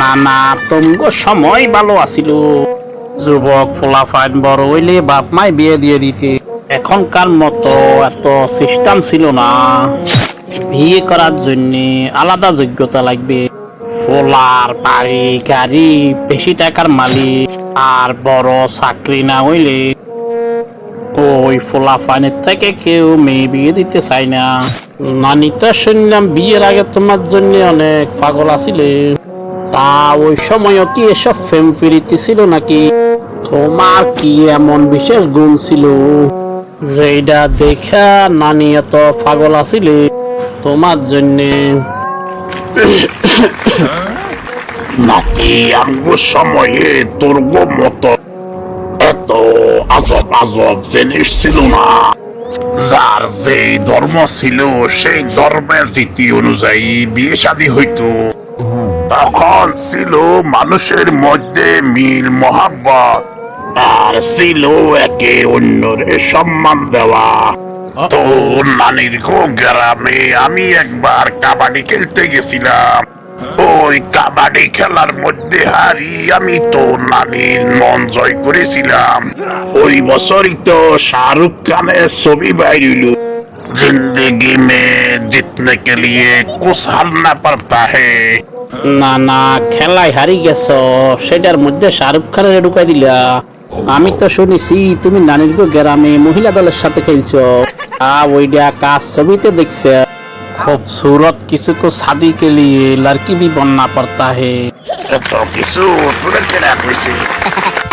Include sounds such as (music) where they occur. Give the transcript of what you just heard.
না না তুমগো সময় ভালো আছিল। যুবক বড় হইলে বাপ মাই বিয়ে দিয়ে দিছে। এখনকার মতো এত সিস্টেম ছিল না। বিয়ে করার জন্য আলাদা যোগ্যতা লাগবে। ফোলার বাড়ি, গাড়ি, বেশি টাকার মালিক, আর বড় চাকরি না হইলে ওই ফোলা ফাইনের থেকে কেউ মেয়ে বিয়ে দিতে চায় না। নানি তো শুনলাম বিয়ের আগে তোমার জন্য অনেক পাগল আছিলে তা ওই সময়ও কি এসব ফেম ফিরিতে ছিল নাকি? তোমার কি এমন বিশেষ গুণ ছিল? যেটা দেখা নানি এত পাগল আছিলে তোমার জন্যে। নাকি আমগো সময়ে তোর মতো আজব আজব জিনিস ছিল না। যার যে ধর্ম ছিল, সেই ধর্মের রীতি অনুযায়ী বিয়ে শাদী হইতো। তখন ছিল মানুষের মধ্যে মিল, মহাব্বত। আর ছিল একে অন্যরে সম্মান দেওয়া। তো নানির গ্রামে আমি একবার কাবাডি খেলতে গেছিলাম। ওই কাবাডি খেলার মধ্যে হারি, আমি তো নানির মন জয় করেছিলাম। ওই বছরই তো শাহরুখ খানের ছবি বাইরিল জিন্দগি মে জিতনে কে লিয়ে কুছ হারনা পড়তা হে। না না, খেলায় হারি গেছ, সেটার মধ্যে শাহরুখ খানের ঢুকাই দিলা। আমি তো শুনেছি, তুমি নানির গ্রামে মহিলা দলের সাথে খেলছো। আ, ওইডা কাজ ছবিতে দেখছে? खूबसूरत किसी को शादी के लिए लड़की भी बनना पड़ता है। (laughs)